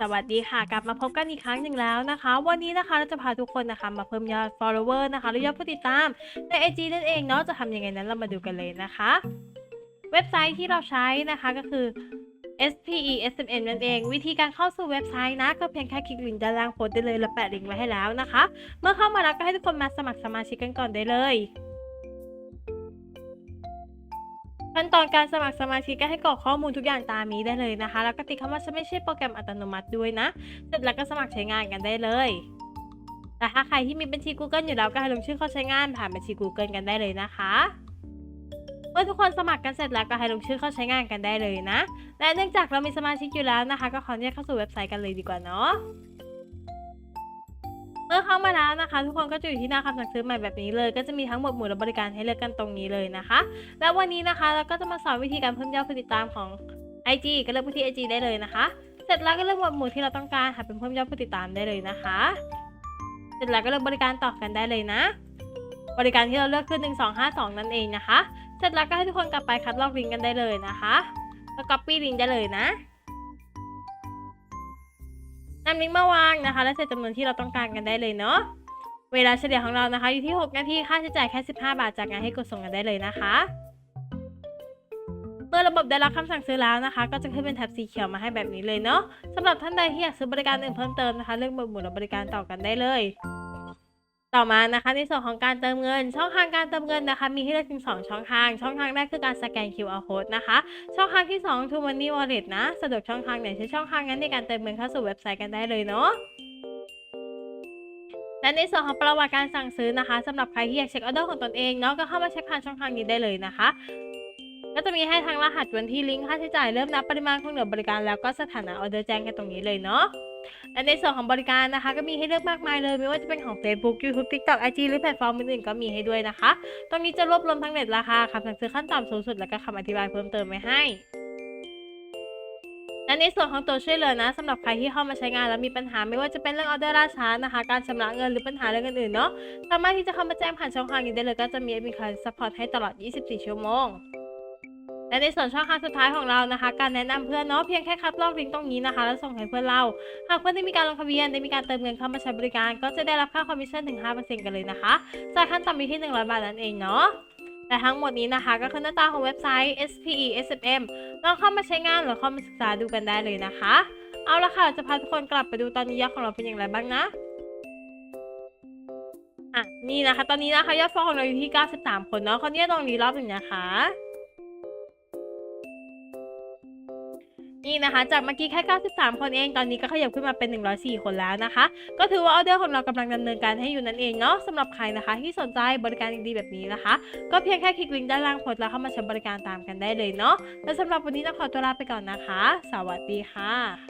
สวัสดีค่ะ กลับมาพบกันอีกครั้งหนึ่งแล้วนะคะ วันนี้นะคะเราจะพาทุกคนนะคะมาเพิ่มยอด follower นะคะหรือยอดผู้ติดตามใน IG นั่นเองเนาะจะทำยังไงนั้นเรามาดูกันเลยนะคะ เว็บไซต์ที่เราใช้นะคะก็คือ SPE SMM นั่นเอง วิธีการเข้าสู่เว็บไซต์นะ ก็เพียงแค่คลิกลิงก์ด้านล่างโพสต์ได้เลยและแปะลิงก์ไว้ให้แล้วนะคะ เมื่อเข้ามาแล้วก็ให้ทุกคนมาสมัครสมาชิกกันก่อนได้เลย ขั้นตอนการสมัครสมาชิกก็ให้กรอกข้อมูลทุกอย่างตามนี้ได้เลยนะคะ แล้วก็ติดคำว่าไม่ใช่โปรแกรมอัตโนมัติด้วยนะ เสร็จแล้วก็สมัครใช้งานกันได้เลยแต่ถ้าใครที่มีบัญชี Google อยู่แล้วก็ให้ลงชื่อเข้าใช้งานผ่านบัญชี Google กันได้เลยนะคะเมื่อทุกคนสมัครกันเสร็จแล้วก็ให้ลงชื่อเข้าใช้งานกันได้เลยนะ และเนื่องจากเรามีสมาชิกอยู่แล้วนะคะ ก็ขออนุญเข้าสู่เว็บไซต์กันเลยดีกว่าเนาะ เมื่อเข้ามาแล้วนะคะ ทุกคนก็จะอยู่ที่หน้าคำสั่งซื้อใหม่แบบนี้เลย ก็จะมีทั้งหมดหมู่และบริการให้เลือกกันตรงนี้เลยนะคะ และวันนี้นะคะเราก็จะมาสอนวิธีการเพิ่มยอดผู้ติดตามของ IG ก็เลือกไปที่ IG ได้เลยนะคะ เสร็จแล้วก็เลือกหมวดหมู่ที่เราต้องการหาเป็นเพิ่มยอดผู้ติดตามได้เลยนะคะ เสร็จแล้วก็เลือกบริการต่อกันได้เลยนะ บริการที่เราเลือกคือ1252 นั่นเองนะคะ เสร็จแล้วก็ให้ทุกคนกลับไปคัดลอกลิงก์กันได้เลยนะคะ แล้ว copy ลิงก์ได้เลยนะ นำลิงก์มาวางนะคะ และใส่จำนวนที่เราต้องการกันได้เลยเนาะเวลาเฉลี่ยของเรานะคะ อยู่ที่ 6 นาทีค่าใช้จ่ายแค่ 15 บาทจากงานให้กดส่งกันได้เลยนะคะเมื่อระบบได้รับคำสั่งซื้อแล้วนะคะ ก็จะขึ้นเป็นแท็บสีเขียวมาให้แบบนี้เลยเนาะสำหรับท่านใดที่อยากซื้อบริการอื่นเพิ่มเติมนะคะ เลือกหมวดหมู่และบริการต่อกันได้เลย ต่อมานะคะในส่วนของการเติมเงิน ช่องทางการเติมเงินนะคะ มีให้เลือกถึง 2 ช่องทาง ช่องทางแรกคือการสแกน QR code นะคะ ช่องทางที่ 2 True Money Wallet นะสะดวกช่องทางไหนใช้ช่องทางนั้นในการเติมเงินเข้าสู่เว็บไซต์กันได้เลยเนาะและในส่วนของประวัติการสั่งซื้อนะคะสำหรับใครที่อยากเช็คออเดอร์ของตนเองเนาะก็เข้ามาเช็คผ่านช่องทางนี้ได้เลยนะคะก็จะมีให้ทั้งรหัสวันที่ลิงก์ค่าใช้จ่ายเริ่มนับปริมาณของเหลือบริการแล้วก็สถานะออเดอร์แจ้งกันตรงนี้เลยเนาะ และในส่วนของบริการนะคะ ก็มีให้เลือกมากมายเลย ไม่ว่าจะเป็นของ Facebook YouTube TikTok IG หรือแพลตฟอร์มอื่นๆก็มีให้ด้วยนะคะ ตรงนี้จะรวบรวมทั้งเน็ตราคาคำสั่งซื้อขั้นต่ำสูงสุด และก็คำอธิบายเพิ่มเติมไว้ให้และในส่วนของตัวช่วยเหลือนะสำหรับใครที่เข้ามาใช้งานแล้วมีปัญหาไม่ว่าจะเป็นเรื่องออเดอร์ล่าช้านะคะ การชำระเงินหรือปัญหาเรื่องอื่นๆเนาะสามารถที่จะเข้ามาแจ้งผ่านช่องทางนี้ได้เลยก็จะมีแอดมินคอยซัพพอร์ตให้ตลอด 24 ชั่วโมง และในส่วนช่องทางสุดท้ายของเรานะคะ การแนะนำเพื่อนเนาะเพียงแค่คัดลอกลิงก์ตรงนี้นะคะแล้วส่งให้เพื่อนเราหากเพื่อนได้มีการลงทะเบียนได้มีการเติมเงินเข้ามาใช้บริการ ก็จะได้รับค่าคอมมิชชั่นถึง 5%กันเลยนะคะจ่ายขั้นต่ำอยู่ที่ 100 บาทนั่นเองเนาะแต่ทั้งหมดนี้นะคะก็คือหน้าตาของเว็บไซต์ SPE SMM ลองเข้ามาใช้งานหรือเข้ามาศึกษาดูกันได้เลยนะคะ เอาละค่ะจะพาทุกคนกลับไปดูตอนนี้ยอดของเราเป็นอย่างไรบ้างนะอะนี่นะคะ ตอนนี้นะคะยอดฟอลของเราอยู่ที่ 93 คนเนาะเขาเนี่ยตรงนี้รอบหนึ่งนะคะ นี่นะคะ จากเมื่อกี้แค่ 93 คนเอง ตอนนี้ก็ขยับขึ้นมาเป็น 104 คนแล้วนะคะ ก็ถือว่าออเดอร์ของเรากำลังดำเนินการให้อยู่นั่นเองเนาะสำหรับใครนะคะที่สนใจบริการดีๆแบบนี้นะคะ ก็เพียงแค่คลิกลิงก์ด้านล่างโพสต์แล้วเข้ามาใช้บริการตามกันได้เลยเนาะ และสำหรับวันนี้ต้องขอตัวลาไปก่อนนะคะ สวัสดีค่ะ